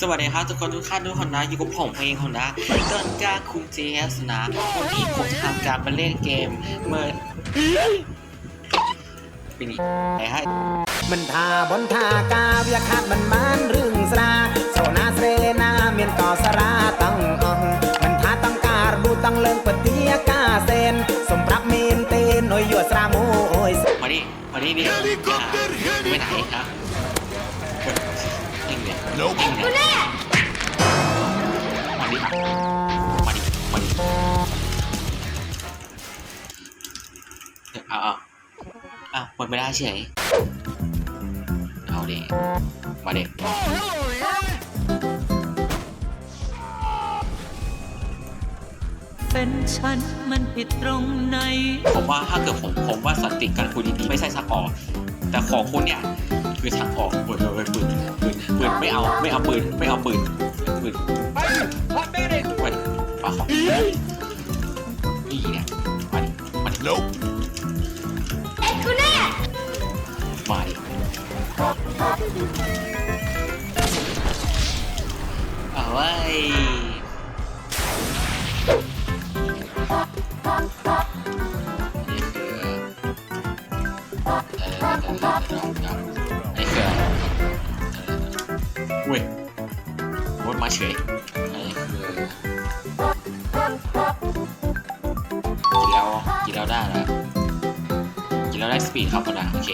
สวัสดีครับทุกคนทุกท่านทุกคนนะอยู่กับผมเองคนนะต้นกล้าคุมเจสนะวันนี้ผมทำการมาเล่นเกมเมื่อปีนี้ไอ้ให้มันทาบนทากาเวียคาดมันมานเรื่องสลาโซนาเซนาเมียนก่อสราตั้งอ่องมันทาตั้งการบูตั้งเลิงปฏิยากาเซนสมรับเมนเตนหน่อยยัวสราโมยมาดิมาดิดิไม่ไหนครับ เนี่ยนิ่งเนี่ยมาดิ มาดิ มาดิเอาเอาเอาหมดไม่ได้เฉยเอาดิ มาดิเป็นฉันมันผิดตรงไหน ผมว่าถ้าเกิดผมผมว่าสันติการคุยดีๆไม่ใช่ทางออแต่ของคุณเนี่ย คือทางออกปืนปืนปืนปืนปืนไม่เอาไม่เอาปืนไม่เอาปืนปืนไปพัดแม่เลยไปปาของนี่เนี่ยมาดิมาดิมาดิเอาไว้ รถมาเฉยไอ้คือกินแล้วกินแล้วได้แล้วกินแล้วได้สปีดครับคนนะโอเค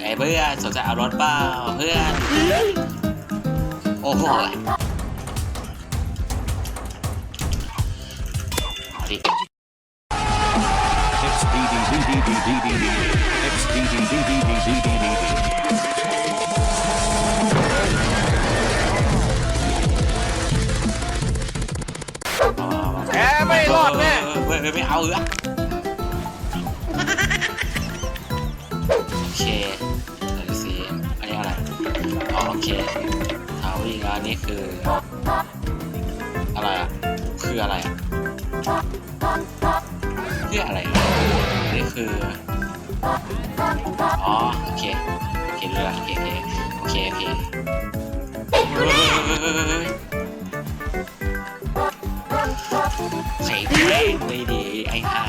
ไอ้เพื่อนสนใจเอารถเปล่าเพื่อนโอ้โหเอาดิ XDDDDDDDD. XDDDDDDDD. เว้ยไม่เอาเหรอโอเคเดี๋ยวดูสิอันนี้อะไรอ๋อโอเคทาวิ่งแล้วอันนี้คือ อะไรอะ คืออะไรอะคืออะไรอะอันนี้คือ อ๋อโอเคโอเครู้แลวโอเคโอเคโอเคโอเคเฮ้ย เฮ้ยเฮ้ยเฮ้ยเฮ้ยไม่ดิไอ้ห่า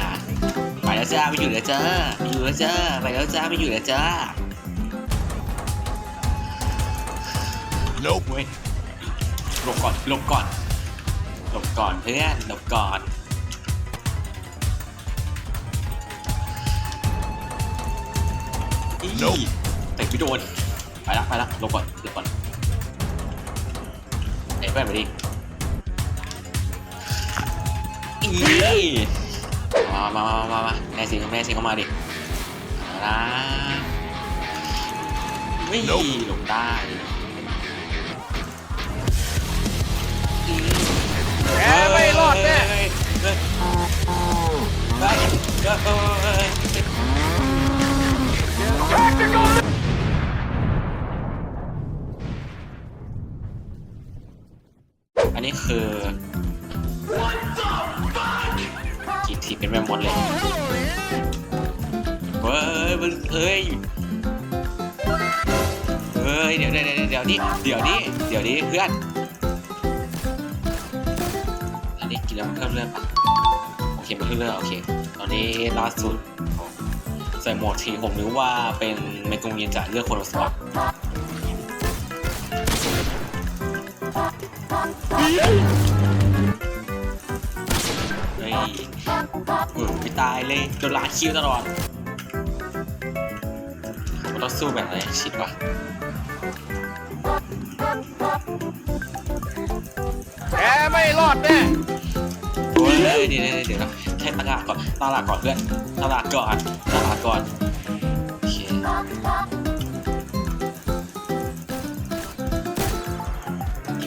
ไปแล้วจ้าไม่อยู่แล้วจ้าอยู่แล้วจ้าไปแล้วจ้าไม่อยู่แล้วจ้า Nope. เว้ยหลบก่อนหลบก่อนหลบก่อนเพื่อนหลบก่อนอี Nope เตะไม่โดนไปละไปละหลบก่อนหลบก่อนเอ้เพื่อนมาดิ อีมามามามามาแม่สิแม่สิเข้ามาดิเอานะไม่ Nope ลงได้แกไม่รอดแน่อันนี้คือ ทีเป็นแม่มดเลยเฮ้ยมันเฮ้ยเฮ้ยเดี๋ยวเดี๋ยวเดี๋ยวนี้เดี๋ยวนี้เดี๋ยวนี้เพื่อน อันนี้กินแล้วมันเพิ่มเลือดปะโอเคมันเพิ่มเลือดโอเค ตอนนี้ล่าสุดใส่หมวกทีผมนึกว่าเป็นเมกงเย็นจากเลือดคนละสวัสดเฮ้ย ออไม่ตายเลยโดนล้างคิวตลอดผมต้องสู้แบบไหนชิดวะแกไม่รอดแน่โอ้ยเดี๋ยวเดี๋ยวเดี๋ยวนะแค่ตั้งหลักก่อนตั้งหลักก่อนเพื่อนตั้งหลักก่อนตั้งหลักก่อนโอเคยิง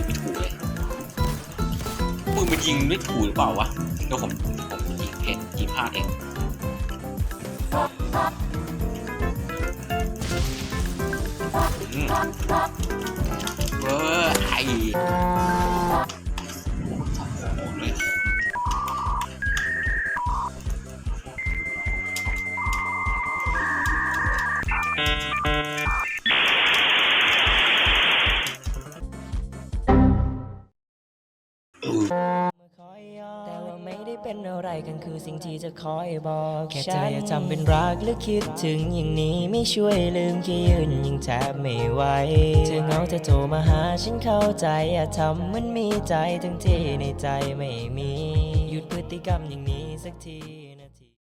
ไม่ถูกเลยปืนมันยิงไม่ถูกหรือเปล่าวะ เดี๋ยวผมผมยิงเพชรยิงพลาดเองเว้ยไอ้ ไม่ได้เป็นอะไรกันคือสิ่งที่จะคอยบอกแค่เธออย่าทำเป็นรักหรือคิดถึงอย่างนี้ไม่ช่วยลืมแค่ยืนยังแทบไม่ไหวเธอเหงาจะโทรมาหาฉันเข้าใจอย่าทำเหมันมีใจทั้งที่ในใจไม่มี หยุดพฤติกรรมอย่างนี้สักทีนาที